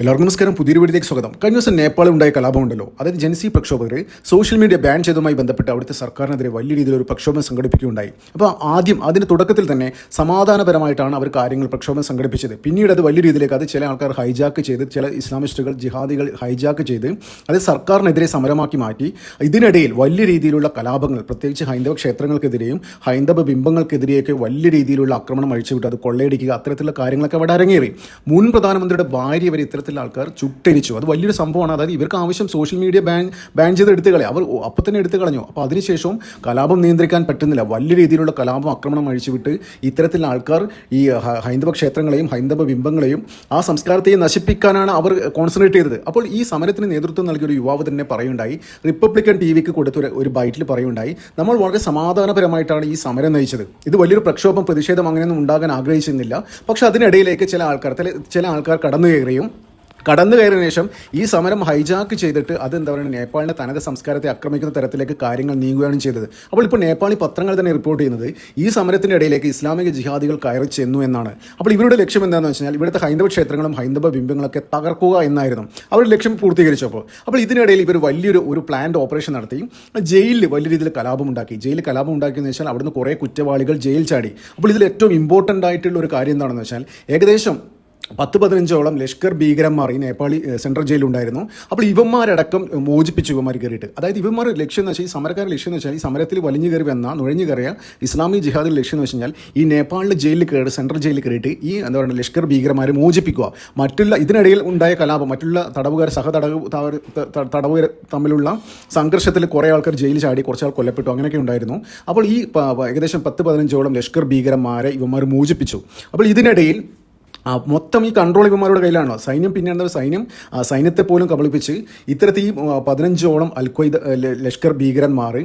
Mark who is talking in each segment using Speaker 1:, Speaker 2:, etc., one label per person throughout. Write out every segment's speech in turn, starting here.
Speaker 1: എല്ലാവർക്കും നമസ്കാരം. പുതിയൊരു വീഡിയോയിലേക്ക് സ്വാഗതം. കഴിഞ്ഞ ദിവസം നേപ്പാളിൽ ഉണ്ടായ കലാപമുണ്ടല്ലോ. അതായത് ജൻസി പ്രക്ഷോഭകർ സോഷ്യൽ മീഡിയ ബാൻ ചെയ്തതുമായി ബന്ധപ്പെട്ട് അവിടുത്തെ സർക്കാരിനെതിരെ വലിയ രീതിയിൽ ഒരു പ്രക്ഷോഭം സംഘടിപ്പിക്കുകയുണ്ടായി. അപ്പോൾ ആദ്യം അതിന്റെ തുടക്കത്തിൽ തന്നെ സമാധാനപരമായിട്ടാണ് അവർ കാര്യങ്ങൾ പ്രക്ഷോഭം സംഘടിപ്പിച്ചത്. പിന്നീട് അത് വലിയ രീതിയിലേക്ക് അത് ചില ആൾക്കാർ ഹൈജാക്ക് ചെയ്ത് ചില ഇസ്ലാമിസ്റ്റുകൾ ജിഹാദികൾ ഹൈജാക്ക് ചെയ്ത് അത് സർക്കാരിനെതിരെ സമരമാക്കി മാറ്റി. ഇതിനിടയിൽ വലിയ രീതിയിലുള്ള കലാപങ്ങൾ പ്രത്യേകിച്ച് ഹൈന്ദവ ക്ഷേത്രങ്ങൾക്കെതിരെയും ഹൈന്ദവ ബിംബങ്ങൾക്കെതിരെയൊക്കെ വലിയ രീതിയിലുള്ള ആക്രമണം അഴിച്ചുവിട്ട് അത് കൊള്ളയടിക്കുക അത്തരത്തിലുള്ള കാര്യങ്ങളൊക്കെ അവിടെ അരങ്ങേറി. മുൻ പ്രധാനമന്ത്രിയുടെ ഭാര്യ വരെ ഇത്തരത്തിലുള്ള ആൾക്കാർ ചുട്ടരിച്ചു അത് വലിയൊരു സംഭവമാണ്. അതായത് ഇവർക്ക് ആവശ്യം സോഷ്യൽ മീഡിയ ബാൻ ബാൻ ചെയ്ത് എടുത്തു കളയും. അവർ അപ്പം തന്നെ എടുത്തു കളഞ്ഞു. അപ്പോൾ അതിനുശേഷവും കലാപം നിയന്ത്രിക്കാൻ പറ്റുന്നില്ല. വലിയ രീതിയിലുള്ള കലാപം ആക്രമണം അഴിച്ചുവിട്ട് ഇത്തരത്തിലുള്ള ആൾക്കാർ ഈ ഹൈന്ദവ ക്ഷേത്രങ്ങളെയും ഹൈന്ദവ ബിംബങ്ങളെയും ആ സംസ്കാരത്തെയും നശിപ്പിക്കാനാണ് അവർ കോൺസെൻട്രേറ്റ് ചെയ്തത്. അപ്പോൾ ഈ സമരത്തിന് നേതൃത്വം നൽകിയ ഒരു യുവാവ് തന്നെ പറയുണ്ടായി റിപ്പബ്ലിക്കൻ ടി വിക്ക് കൊടുത്ത ഒരു- ബൈറ്റിൽ പറയുണ്ടായി നമ്മൾ വളരെ സമാധാനപരമായിട്ടാണ് ഈ സമരം നയിച്ചത്. ഇത് വലിയൊരു പ്രക്ഷോഭം പ്രതിഷേധം അങ്ങനെയൊന്നും ഉണ്ടാകാൻ ആഗ്രഹിച്ചിരുന്നില്ല. പക്ഷെ അതിനിടയിലേക്ക് ചില ആൾക്കാർ ചില- ആൾക്കാർ കടന്നു കയറുകയും കടന്നു കയറിയ ശേഷം ഈ സമരം ഹൈജാക്ക് ചെയ്തിട്ട് അത് എന്താ പറയുക നേപ്പാളിന്റെ തനത് സംസ്കാരത്തെ ആക്രമിക്കുന്ന തരത്തിലേക്ക് കാര്യങ്ങൾ നീങ്ങുകയാണ് ചെയ്തത്. അപ്പോൾ ഇപ്പോൾ നേപ്പാളി പത്രങ്ങൾ തന്നെ റിപ്പോർട്ട് ചെയ്യുന്നത് ഈ സമരത്തിന്റെ ഇടയിലേക്ക് ഇസ്ലാമിക ജിഹാദികൾ കയറി ചെന്നു എന്നാണ്. അപ്പോൾ ഇവരുടെ ലക്ഷ്യം എന്താണെന്ന് വെച്ച് കഴിഞ്ഞാൽ ഇവിടുത്തെ ഹൈന്ദവ ക്ഷേത്രങ്ങളും ഹൈന്ദവ ബിംബങ്ങളൊക്കെ തകർക്കുക എന്നായിരുന്നു. അവരുടെ ലക്ഷ്യം പൂർത്തീകരിച്ചപ്പോൾ അപ്പോൾ. ഇതിനിടയിൽ ഇവർ വലിയൊരു ഒരു പ്ലാന്റ് ഓപ്പറേഷൻ നടത്തി. ജയിലിൽ വലിയ രീതിയിൽ കലാപം ഉണ്ടാക്കി. ജയിലിൽ കലാപം ഉണ്ടാക്കിയെന്ന് വെച്ചാൽ അവിടുന്ന് കുറേ കുറ്റവാളികൾ ജയിൽ ചാടി. അപ്പോൾ ഇതിൽ ഏറ്റവും ഇമ്പോർട്ടന്റ് ആയിട്ടുള്ള ഒരു കാര്യം എന്താണെന്ന് വെച്ചാൽ ഏകദേശം പത്ത് പതിനഞ്ചോളം ലഷ്കർ ഭീകരന്മാർ ഈ നേപ്പാളി സെൻട്രൽ ജയിലുണ്ടായിരുന്നു അപ്പോൾ ഇവന്മാരടക്കം മോചിപ്പിച്ചു ഇവന്മാർ കയറിയിട്ട്. അതായത് ഇവന്മാർ ലക്ഷ്യം എന്ന് വെച്ചാൽ ഈ സമരക്കാരുടെ ലക്ഷ്യം എന്ന് വെച്ചാൽ ഈ സമരത്തിൽ വലിഞ്ഞു കയറി വന്ന നുഴഞ്ഞു കയറിയ ഇസ്ലാമിക് ജിഹാദിന്റെ ലക്ഷ്യം എന്ന് വെച്ച് കഴിഞ്ഞാൽ ഈ നേപ്പാളിലെ ജയിലിൽ കയറി സെൻട്രൽ ജയിലിൽ കയറിയിട്ട് ഈ എന്താ പറയുക ലഷ്കർ ഭീകരന്മാരെ മോചിപ്പിക്കുക. മറ്റുള്ള ഇതിനിടയിൽ ഉണ്ടായ കലാപം മറ്റുള്ള തടവുകാർ സഹ തടവ് തടവ്- തടവുകാർ തമ്മിലുള്ള സംഘർഷത്തിൽ കുറേ ആൾക്കാർ ജയിലിൽ ചാടി കുറച്ച് ആൾ കൊല്ലപ്പെട്ടു അങ്ങനെയൊക്കെ ഉണ്ടായിരുന്നു. അപ്പോൾ ഈ ഏകദേശം പത്ത് പതിനഞ്ചോളം ലഷ്കർ ഭീകരന്മാരെ ഇവന്മാർ മോചിപ്പിച്ചു. അപ്പോൾ ഇതിനിടയിൽ മൊത്തം ഈ കൺട്രോൾ ഇവന്മാരുടെ കയ്യിലാണോ? സൈന്യം പിന്നെ എന്താ സൈന്യം? സൈന്യത്തെ പോലും കബളിപ്പിച്ച് ഇത്തരത്തിൽ ഈ പതിനഞ്ചോളം അൽഖ്വയ്ദ ലഷ്കർ ഭീകരന്മാർ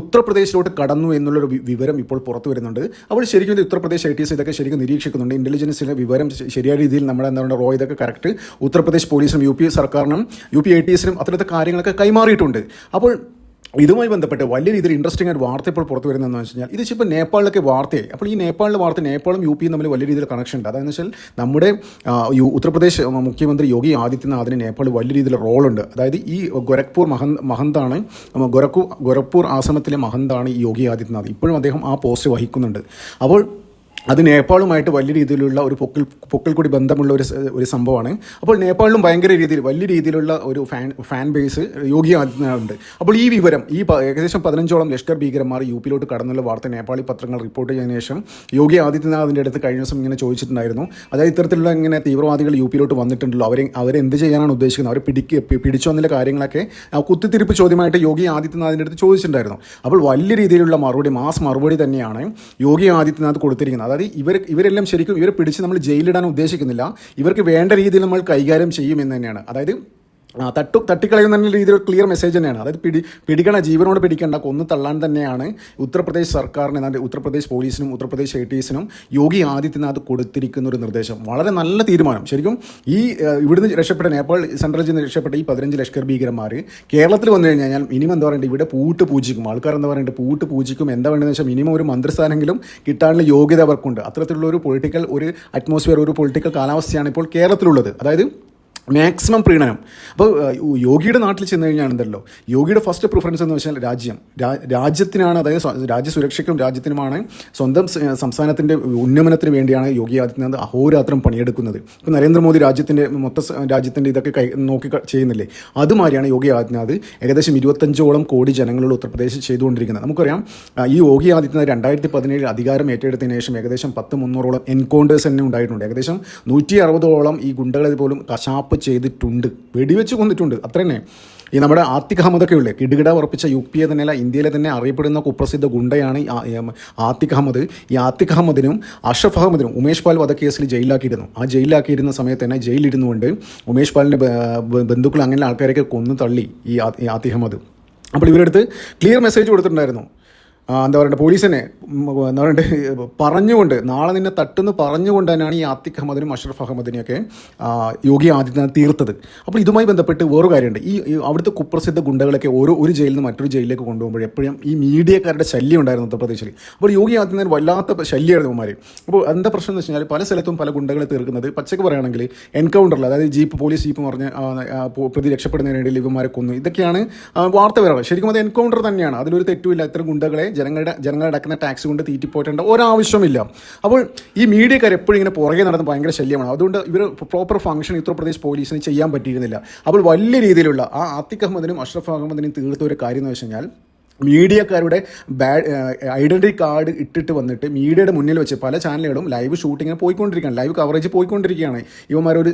Speaker 1: ഉത്തർപ്രദേശിലോട്ട് കടന്നു എന്നുള്ളൊരു വിവരം ഇപ്പോൾ പുറത്തു വരുന്നുണ്ട്. അപ്പോൾ ശരിക്കും ഉത്തർപ്രദേശ് ഐ ടി എസ് ഇതൊക്കെ ശരിക്കും നിരീക്ഷിക്കുന്നുണ്ട്. ഇന്റലിജൻസിലെ വിവരം ശരിയായ രീതിയിൽ നമ്മുടെ എന്താ പറയുക റോ ഇതൊക്കെ കറക്റ്റ് ഉത്തർപ്രദേശ് പോലീസിനും യു പി സർക്കാരിനും യു പി ഐ ടി എസിനും അത്തരത്തെ കാര്യങ്ങളൊക്കെ കൈമാറിയിട്ടുണ്ട്. അപ്പോൾ ഇതുമായി ബന്ധപ്പെട്ട് വലിയ രീതിയിൽ ഇൻട്രസ്റ്റിംഗ് ആയിട്ട് വാർത്ത ഇപ്പോൾ പുറത്തു വരുന്നതെന്ന് വെച്ച് കഴിഞ്ഞാൽ ഇത് ഇപ്പോൾ നേപ്പാളിലൊക്കെ വാർത്തയായി. അപ്പോൾ ഈ നേപ്പാളിലെ വാർത്ത നേപ്പാളും യു പിയും തമ്മിൽ വലിയ രീതിയിൽ കണക്ഷൻ ഉണ്ട്. അതായത് വെച്ചാൽ നമ്മുടെ ഉത്തർപ്രദേശ് മുഖ്യമന്ത്രി യോഗി ആദിത്യനാഥിന് നേപ്പാളിൽ വലിയ രീതിയിൽ റോളുണ്ട് അതായത് ഈ ഗൊരഖ്പൂർ മഹൻ മഹന്താണ് ഗൊരഖു ഗൊരഖ്പൂർ ആശ്രമത്തിലെ മഹന്താണ് യോഗി ആദിത്യനാഥ്. ഇപ്പോഴും അദ്ദേഹം ആ പോസ്റ്റ് വഹിക്കുന്നുണ്ട്. അപ്പോൾ അത് നേപ്പാളുമായിട്ട് വലിയ രീതിയിലുള്ള ഒരു പൊക്കിൽ പൊക്കിൽ കൂടി ബന്ധമുള്ള ഒരു ഒരു സംഭവമാണ്. അപ്പോൾ നേപ്പാളിലും ഭയങ്കര രീതിയിൽ വലിയ രീതിയിലുള്ള ഒരു ഫാൻ ഫാൻ ബേസ് യോഗി ആദിത്യനാഥുണ്ട്. അപ്പോൾ ഈ വിവരം ഈ ഏകദേശം പതിനഞ്ചോളം ലഷ്കർ ഭീകരന്മാർ യു പിയിലോട്ട് കടന്നുള്ള വാർത്ത നേപ്പാളി പത്രങ്ങൾ റിപ്പോർട്ട് ചെയ്തതിനു ശേഷം യോഗി ആദിത്യനാഥിന്റെ അടുത്ത് കഴിഞ്ഞ ദിവസം ഇങ്ങനെ ചോദിച്ചിട്ടുണ്ടായിരുന്നു. അതായത് ഇത്തരത്തിലുള്ള ഇങ്ങനെ തീവ്രവാദികൾ യു പിയിലോട്ട് വന്നിട്ടുണ്ടല്ലോ. അവരെ അവരെന്ത് ചെയ്യാനാണ് ഉദ്ദേശിക്കുന്നത്? അവരെ പിടിക്ക് പിടിച്ചു എന്നുള്ള കാര്യങ്ങളൊക്കെ കുത്തിത്തിരിപ്പ് ചോദ്യമായിട്ട് യോഗി ആദിത്യനാഥിന്റെ അടുത്ത് ചോദിച്ചിട്ടുണ്ടായിരുന്നു. അപ്പോൾ വലിയ രീതിയിലുള്ള മറുപടി മാസ് മറുപടി തന്നെയാണ് യോഗി ആദിത്യനാഥ് കൊടുത്തിരിക്കുന്നത്. അതായത് ഇവർ ഇവരെല്ലാം ശരിക്കും ഇവരെ പിടിച്ച് നമ്മൾ ജയിലിടാൻ ഉദ്ദേശിക്കുന്നില്ല. ഇവർക്ക് വേണ്ട രീതിയിൽ നമ്മൾ കൈകാര്യം ചെയ്യുമെന്ന് തന്നെയാണ്. അതായത് തട്ടു തട്ടിക്കളയുന്ന രീതിയിൽ ക്ലിയർ മെസ്സേജ് തന്നെയാണ്. അതായത് പിടി പിടിക്കണ ജീവനോട് പിടിക്കേണ്ട കൊന്നു തള്ളാൻ തന്നെയാണ് ഉത്തർപ്രദേശ് സർക്കാരിന് എന്നാൽ ഉത്തർപ്രദേശ് പോലീസിനും ഉത്തർപ്രദേശ് ഐ ടി എസിനും യോഗി ആദിത്യനാഥ് കൊടുത്തിരിക്കുന്ന ഒരു നിർദ്ദേശം. വളരെ നല്ല തീരുമാനം. ശരിക്കും ഈ ഇവിടുന്ന് രക്ഷപ്പെട്ട നേപ്പാൾ സെൻട്രൽ നിന്ന് രക്ഷപ്പെട്ട ഈ പതിനഞ്ച് ലഷ്കർ ഭീകരന്മാർ കേരളത്തിൽ വന്നു കഴിഞ്ഞാൽ മിനിമം എന്താ പറയുക ഇവിടെ പൂട്ട് പൂജിക്കും. ആൾക്കാർ എന്താ പറയുക പൂട്ട് പൂജിക്കും. എന്താ വേണ്ടതെന്ന് വെച്ചാൽ മിനിമം ഒരു മന്ത്രിസ്ഥാനെങ്കിലും കിട്ടാനുള്ള യോഗ്യത അവർക്കുണ്ട്. അത്തരത്തിലുള്ള ഒരു പൊളിറ്റിക്കൽ ഒരു അറ്റ്മോസ്ഫിയർ ഒരു പൊളിറ്റിക്കൽ കാലാവസ്ഥയാണ് ഇപ്പോൾ കേരളത്തിലുള്ളത്. അതായത് മാക്സിമം പ്രീണനം. അപ്പോൾ യോഗിയുടെ നാട്ടിൽ ചെന്ന് കഴിഞ്ഞാൽ ഉണ്ടല്ലോ യോഗിയുടെ ഫസ്റ്റ് പ്രിഫറൻസ് എന്ന് വെച്ചാൽ രാജ്യം. രാജ്യത്തിനാണ് അതായത് രാജ്യസുരക്ഷയ്ക്കും രാജ്യത്തിനുമാണ് സ്വന്തം സംസ്ഥാനത്തിന്റെ ഉന്നമനത്തിന് വേണ്ടിയാണ് യോഗി ആദിത്യനാഥ് അഹോരാത്രം പണിയെടുക്കുന്നത്. ഇപ്പോൾ നരേന്ദ്രമോദി രാജ്യത്തിന്റെ മൊത്ത രാജ്യത്തിന്റെ ഇതൊക്കെ കൈ നോക്കി ചെയ്യുന്നില്ലേ? അതുമാതിരിയാണ് യോഗി ആദിത്യനാഥ് ഏകദേശം ഇരുപത്തഞ്ചോളം കോടി ജനങ്ങളുള്ള ഉത്തർപ്രദേശിൽ ചെയ്തുകൊണ്ടിരിക്കുന്നത്. നമുക്കറിയാം ഈ യോഗി ആദിത്യനാഥ് രണ്ടായിരത്തി പതിനേഴ് അധികാരം ഏറ്റെടുത്തതിന് ശേഷം ഏകദേശം പത്ത് മുന്നൂറോളം എൻകൗണ്ടേഴ്സ് തന്നെ ഉണ്ടായിട്ടുണ്ട്. ഏകദേശം നൂറ്റി അറുപതോളം ഈ ഗുണ്ടകളെ പോലും കശാപ്പ് ചെയ്തിട്ടുണ്ട് വെടിവെച്ച് കൊന്നിട്ടുണ്ട്. അത്ര തന്നെ. ഈ നമ്മുടെ ആത്തിഖ് അഹമ്മദൊക്കെ ഉള്ളേ കിടുകിട ഉറപ്പിച്ച യു പി എ തന്നെയല്ല ഇന്ത്യയിലെ തന്നെ അറിയപ്പെടുന്ന കുപ്രസിദ്ധ ഗുണ്ടയാണ് ഈ ആ- ഈ ആത്തിഖ് അഹമ്മദ്. ഈ ആത്തിഖ് അഹമ്മദിനും അഷഫ് അഹമ്മദിനും ഉമേഷ് പാൽ വധക്കേസിൽ ജയിലാക്കിയിരുന്നു ആ ജയിലാക്കിയിരുന്ന സമയത്ത് തന്നെ ജയിലിരുന്നുകൊണ്ട് ഉമേഷ് പാലിന്റെ ബന്ധുക്കൾ അങ്ങനെ ആൾക്കാരെയൊക്കെ കൊന്നു തള്ളി ഈ ആത്തിഖ് അഹമ്മദ്. അപ്പോൾ ഇവരെടുത്ത് ക്ലിയർ മെസ്സേജ് കൊടുത്തിട്ടുണ്ടായിരുന്നു. എന്താ പറയുക പോലീസിനെ എന്താ പറയുക പറഞ്ഞുകൊണ്ട് നാളെ നിന്നെ തട്ടുന്ന് പറഞ്ഞുകൊണ്ട് തന്നെയാണ് ഈ ആത്തിഖ് അഹമ്മദിനും അഷ്റഫ് അഹമ്മദിനെയൊക്കെ യോഗി ആദിത്യനാഥ് തീർത്തത്. അപ്പോൾ ഇതുമായി ബന്ധപ്പെട്ട് വേറൊരു കാര്യമുണ്ട്. ഈ അവിടുത്തെ കുപ്രസിദ്ധ ഗുണ്ടകളൊക്കെ ഓരോ ഒരു ജയിലിൽ നിന്ന് മറ്റൊരു ജയിലിലേക്ക് കൊണ്ടുപോകുമ്പോൾ എപ്പോഴും ഈ മീഡിയക്കാരുടെ ശല്യം ഉണ്ടായിരുന്നു ഉത്തർപ്രദേശിൽ അപ്പോൾ യോഗി ആദിത്യനാഥ് വല്ലാത്ത ശല്യമായിരുന്നു ഇവന്മാർ അപ്പോൾ എന്താ പ്രശ്നം എന്ന് വെച്ച് കഴിഞ്ഞാൽ പല സ്ഥലത്തും പല ഗുണ്ടകളെ തീർക്കുന്നത്. പച്ചക്ക് പറയുകയാണെങ്കിൽ എൻകൗണ്ടറിൽ അതായത് ജീപ്പ് പോലീസ് ജീപ്പ് പറഞ്ഞ് പ്രതി രക്ഷപ്പെടുന്നതിനിടയിൽ ഇവന്മാരെ കൊന്നു. ഇതൊക്കെയാണ് വാർത്ത വരാറ് ശരിക്കും അത് എൻകൗണ്ടർ തന്നെയാണ്. അതിലൊരു തെറ്റുമില്ല. ഇത്തരം ഗുണ്ടകളെ ജനങ്ങളുടെ ജനങ്ങളുടെ അടക്കുന്ന ടാക്സ് കൊണ്ട് തീറ്റിപ്പോറ്റേണ്ട ഒരാവശ്യമില്ല അപ്പോൾ ഈ മീഡിയക്കാർ എപ്പോഴും ഇങ്ങനെ പുറകെ നടന്ന് ഭയങ്കര ശല്യമാണ്. അതുകൊണ്ട് ഇവർ പ്രോപ്പർ ഫംഗ്ഷൻ ഉത്തർപ്രദേശ് പോലീസിന് ചെയ്യാൻ പറ്റിയിരുന്നില്ല. അപ്പോൾ വലിയ രീതിയിലുള്ള ആ ആത്തിഖ് അഹമ്മദിനും അഷ്റഫ് അഹമ്മദിനും തീർത്ത ഒരു കാര്യം എന്ന് വെച്ച് കഴിഞ്ഞാൽ മീഡിയക്കാരുടെ ബാഡ് ഐഡന്റി കാർഡ് ഇട്ടിട്ട് വന്നിട്ട് മീഡിയയുടെ മുന്നിൽ വെച്ച് പല ചാനലുകളും ലൈവ് ഷൂട്ടിങ്ങിന് പോയിക്കൊണ്ടിരിക്കുകയാണ്. ലൈവ് കവറേജ് പോയിക്കൊണ്ടിരിക്കുകയാണ്. ഇവന്മാർ ഒരു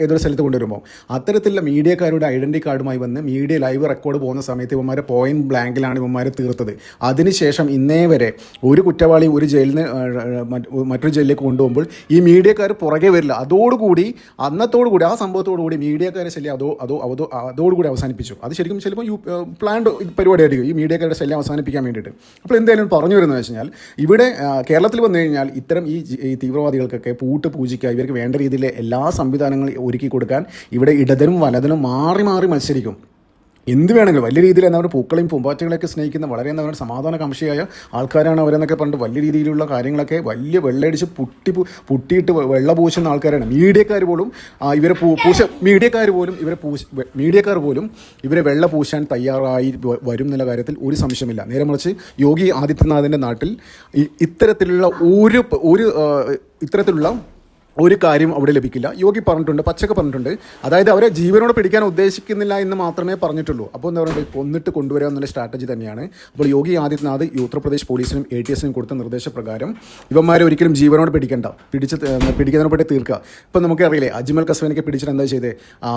Speaker 1: ഏതൊരു സ്ഥലത്ത് കൊണ്ടുവരുമ്പോൾ അത്തരത്തിലുള്ള മീഡിയക്കാരുടെ ഐഡന്റി കാർഡുമായി വന്ന് മീഡിയ ലൈവ് റെക്കോർഡ് പോകുന്ന സമയത്ത് ഇവന്മാരെ പോയിന്റ് ബ്ലാങ്കിലാണ് ഇവന്മാരെ തീർത്തത്. അതിനുശേഷം ഇന്നേ വരെ ഒരു കുറ്റവാളി ഒരു ജയിലിൽ നിന്ന് മറ്റൊരു ജയിലിലേക്ക് കൊണ്ടുപോകുമ്പോൾ ഈ മീഡിയക്കാർ പുറകെ വരില്ല. അതോടുകൂടി അന്നത്തോടു കൂടി ആ സംഭവത്തോടു കൂടി മീഡിയക്കാരെ ശല്യം അതോ അതോ അതോ അതോടുകൂടി അവസാനിപ്പിച്ചു. അത് ശരിക്കും ചിലപ്പോൾ യു പ്ലാൻഡ് പരിപാടിയായിരിക്കും. ഈ മീഡിയക്കാരുടെ ശല്യം അവസാനിപ്പിക്കാൻ വേണ്ടിയിട്ട്. അപ്പോൾ എന്തായാലും പറഞ്ഞു വരുന്നത് വെച്ച് കഴിഞ്ഞാൽ ഇവിടെ കേരളത്തിൽ വന്നു കഴിഞ്ഞാൽ ഇത്തരം ഈ തീവ്രവാദികൾക്കൊക്കെ പൂട്ട് പൂജിക്കുക ഇവർക്ക് വേണ്ട രീതിയിലെ എല്ലാ സംവിധാനങ്ങളും ഒരുക്കി കൊടുക്കാൻ ഇവിടെ ഇടതനും വലതനും മാറി മാറി മത്സരിക്കും. എന്ത് വേണമെങ്കിലും വലിയ രീതിയിൽ പറയുക പൂക്കളെയും പൂമ്പാറ്റകളെയൊക്കെ സ്നേഹിക്കുന്ന വളരെ എന്താ പറയുക സമാധാന കാംക്ഷിയായ ആൾക്കാരാണ് അവരെന്നൊക്കെ പണ്ട് വലിയ രീതിയിലുള്ള കാര്യങ്ങളൊക്കെ വലിയ വെള്ളയടിച്ച് പുട്ടി പുട്ടിയിട്ട് വെള്ള പൂശുന്ന ആൾക്കാരാണ്. മീഡിയക്കാർ പോലും ഇവരെ പൂശ മീഡിയക്കാർ പോലും ഇവരെ പൂശ മീഡിയക്കാർ പോലും ഇവരെ വെള്ള പൂശാൻ തയ്യാറായി വരും എന്നുള്ള കാര്യത്തിൽ ഒരു സംശയമില്ല. നേരെ മറിച്ച് യോഗി ആദിത്യനാഥിന്റെ നാട്ടിൽ ഇത്തരത്തിലുള്ള ഒരു ഒരു ഇത്തരത്തിലുള്ള ഒരു കാര്യം അവിടെ ലഭിക്കില്ല. യോഗി പറഞ്ഞിട്ടുണ്ട് പച്ചക്ക് പറഞ്ഞിട്ടുണ്ട്. അതായത് അവരെ ജീവനോട് പിടിക്കാൻ ഉദ്ദേശിക്കുന്നില്ല എന്ന് മാത്രമേ പറഞ്ഞിട്ടുള്ളൂ. അപ്പോൾ എന്താ പറയുക കൊന്നിട്ട് കൊണ്ടുവരിക എന്നുള്ള സ്ട്രാറ്റജി തന്നെയാണ്. അപ്പോൾ യോഗി ആദിത്യനാഥ് ഈ ഉത്തർപ്രദേശ് പോലീസിനും എ ടി എസിനും കൊടുത്ത നിർദ്ദേശപ്രകാരം ഇവന്മാരെ ഒരിക്കലും ജീവനോട് പിടിക്കണ്ട. പിടിച്ച് ത- പിടിക്കുന്നതിനെ പറ്റി തീർക്കുക. ഇപ്പം നമുക്കറിയില്ലേ അജ്മൽ കസ്വനൊക്കെ പിടിച്ചിട്ട് എന്താ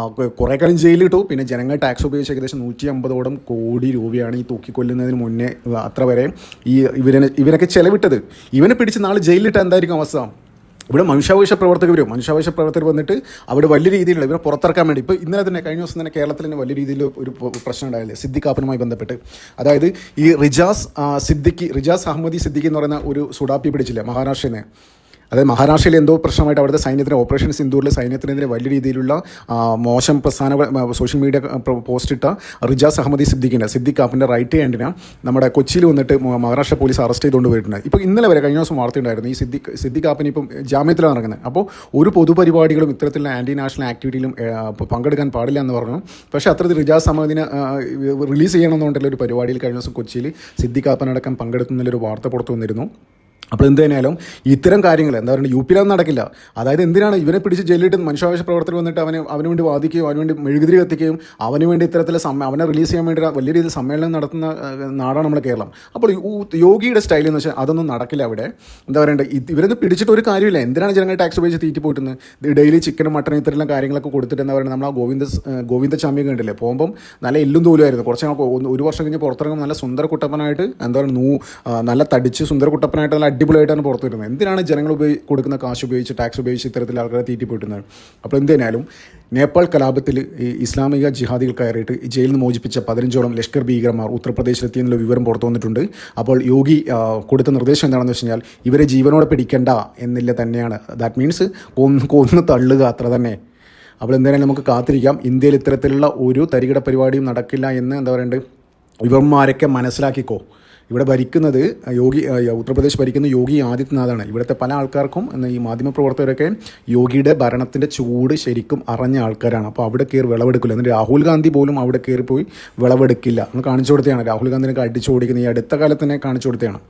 Speaker 1: കൊ- കുറേ കാലം ജയിലിട്ടു പിന്നെ ജനങ്ങൾ ടാക്സ് ഉപയോഗിച്ച് ഏകദേശം നൂറ്റി അമ്പതോളം കോടി രൂപയാണ് ഈ തൂക്കിക്കൊല്ലുന്നതിന് മുന്നേ അത്ര വരെ ഈ ഇവരെ ഇവരൊക്കെ ചെലവിട്ടത്. ഇവനെ പിടിച്ച് നാളെ ജയിലിലിട്ട് എന്തായിരിക്കും അവസ്ഥ? ഇവിടെ മനുഷ്യാവകാശ പ്രവർത്തകർ വരും. മനുഷ്യാവകാശ പ്രവർത്തകർ വന്നിട്ട് അവിടെ വലിയ രീതിയിലുള്ള ഇവരെ പുറത്തിറക്കാൻ വേണ്ടി ഇപ്പോൾ ഇന്നലെ തന്നെ കഴിഞ്ഞ ദിവസം തന്നെ കേരളത്തിൽ തന്നെ വലിയ രീതിയിൽ ഒരു പ്രശ്നം ഉണ്ടായില്ലേ? സിദ്ദിഖാപ്പനുമായി ബന്ധപ്പെട്ട്. അതായത് ഈ റിജാസ് സിദ്ദിഖി റിജാസ് അഹമ്മദി സിദ്ദിഖി എന്ന് പറയുന്ന ഒരു സുഡാപ്പി പിടിച്ചില്ലേ മഹാരാഷ്ട്രയിൽ നിന്ന്? അതായത് മഹാരാഷ്ട്രയിൽ എന്തോ പ്രശ്നമായിട്ട് അവിടുത്തെ സൈന്യത്തിന് ഓപ്പറേഷൻ സിന്ധൂരിൽ സൈന്യത്തിനെതിരെ വലിയ രീതിയിലുള്ള മോശം പ്രസ്ഥാന സോഷ്യൽ മീഡിയ പോസ്റ്റ് ഇട്ട റിജാസ് അഹമ്മദി സിദ്ദിഖിന്റെ സിദ്ദിഖ് ആപ്പിന്റെ റൈറ്റ് ഹാൻഡിനെ നമ്മുടെ കൊച്ചിയിൽ വന്നിട്ട് മഹാരാഷ്ട്ര പോലീസ് അറസ്റ്റ് ചെയ്തുകൊണ്ട് പോയിട്ടുണ്ട്. ഇപ്പോൾ ഇന്നലെ വരെ കഴിഞ്ഞ ദിവസം വാർത്തയുണ്ടായിരുന്നു ഈ സിദ്ദിഖ് സിദ്ദിഖ് ആപ്പിന് ഇപ്പം ജാമ്യത്തിലാണ് ഇറങ്ങുന്നത് അപ്പോൾ ഒരു പൊതുപരിപാടികളും ഇത്തരത്തിലുള്ള ആന്റി നാഷണൽ ആക്ടിവിറ്റിയിലും പങ്കെടുക്കാൻ പാടില്ല എന്ന് പറഞ്ഞു. പക്ഷേ അത്തരത്തിൽ റിജാസ് അഹമ്മദിനെ റിലീസ് ചെയ്യണമെന്നുണ്ടല്ലോ ഒരു പരിപാടിയിൽ കഴിഞ്ഞ ദിവസം കൊച്ചിയിൽ സിദ്ദിഖ് ആപ്പനടക്കം പങ്കെടുക്കുന്നതിലൊരു വാർത്ത പുറത്തു വന്നിരുന്നു. അപ്പോൾ എന്ത് തന്നെയാലും ഇത്തരം കാര്യങ്ങൾ എന്താ പറയുക യു പിയിലൊന്നും നടക്കില്ല. അതായത് എന്തിനാണ് ഇവനെ പിടിച്ച് ജയിലിട്ട് മനുഷ്യാവകാശ പ്രവർത്തനം വന്നിട്ട് അവനെ അവന് വേണ്ടി വാദിക്കുകയും അവന് വേണ്ടി മെഴുകുതിരി കത്തിക്കുകയും അവന് വേണ്ടി ഇത്തരത്തിൽ അവനെ റിലീസ് ചെയ്യാൻ വേണ്ടി വലിയ രീതിയിൽ സമ്മേളനം നടത്തുന്ന നാടാണ് നമ്മുടെ കേരളം. അപ്പോൾ യോഗിയുടെ സ്റ്റൈൽ എന്ന് വെച്ചാൽ അതൊന്നും നടക്കില്ല അവിടെ. എന്താ പറയുക ഇവരൊന്നും പിടിച്ചിട്ട് ഒരു കാര്യമില്ല. എന്തിനാണ് ജനങ്ങൾ ടാക്സ് ഉപയോഗിച്ച് തീറ്റി പോയിട്ടുന്നത് ഡെയിലി ചിക്കനും മട്ടനും ഇത്തരം കാര്യങ്ങളൊക്കെ കൊടുത്തിട്ട് എന്താ പറയുക നമ്മൾ ആ ഗോവിന്ദ ഏഹ്, ഗോവിന്ദ ചാമ്യം കണ്ടില്ലേ പോകുമ്പം നല്ല എല്ലും തോലുമായിരുന്നു. കുറച്ച് ഒരു വർഷം കഴിഞ്ഞ് പുറത്തിറങ്ങുമ്പോൾ നല്ല സുന്ദര കുട്ടപ്പനായിട്ട് എന്താ പറയുക നൂ നല്ല തടിച്ച് സുന്ദര കുട്ടപ്പനായിട്ട് നല്ല അടിപൊളിയായിട്ടാണ് പുറത്തു വരുന്നത് എന്തിനാണ് ജനങ്ങൾ ഉപയോഗി കൊടുക്കുന്ന കാശ് ഉപയോഗിച്ച് ടാക്സ് ഉപയോഗിച്ച് ഇത്തരത്തിൽ ആൾക്കാരെ തീറ്റിപ്പോയിട്ടുന്നത്? അപ്പോൾ എന്തായാലും നേപ്പാൾ കലാപത്തിൽ ഈ ഇസ്ലാമിക ജിഹാദികൾ കയറിയിട്ട് ജയിലിൽ നിന്ന് മോചിപ്പിച്ച പതിനഞ്ചോളം ലഷ്കർ ഭീകരന്മാർ ഉത്തർപ്രദേശിലെത്തിയെന്നുള്ള വിവരം പുറത്തു വന്നിട്ടുണ്ട്. അപ്പോൾ യോഗി കൊടുത്ത നിർദ്ദേശം എന്താണെന്ന് വെച്ച് കഴിഞ്ഞാൽ ഇവരെ ജീവനോടെ പിടിക്കണ്ട എന്നില്ല തന്നെയാണ്. ദാറ്റ് മീൻസ് കൊന്ന് കൊന്ന് തള്ളുക അത്ര തന്നെ. അപ്പോൾ എന്തായാലും നമുക്ക് കാത്തിരിക്കാം. ഇന്ത്യയിൽ ഇത്തരത്തിലുള്ള ഒരു തരികിട പരിപാടിയും നടക്കില്ല എന്ന് എന്താ പറയണ്ടത് ഇവന്മാരൊക്കെ മനസ്സിലാക്കിക്കോ. ഇവിടെ ഭരിക്കുന്നത് യോഗി ഉത്തർപ്രദേശ് ഭരിക്കുന്ന യോഗി ആദിത്യനാഥാണ്. ഇവിടുത്തെ പല ആൾക്കാർക്കും എന്ന ഈ മാധ്യമപ്രവർത്തകരൊക്കെ യോഗിയുടെ ഭരണത്തിന്റെ ചൂട് ശരിക്കും അറിഞ്ഞ ആൾക്കാരാണ്. അപ്പോൾ അവിടെ കയറി വിളവെടുക്കില്ല. എന്നിട്ട് രാഹുൽ ഗാന്ധി പോലും അവിടെ കയറി പോയി വിളവെടുക്കില്ല. എന്ന് കാണിച്ചു കൊടുത്തതാണ്. രാഹുൽ ഗാന്ധിനൊക്കെ അടിച്ചു ഓടിക്കുന്ന ഈ അടുത്ത കാലത്ത് തന്നെ കാണിച്ചു കൊടുത്തതാണ്.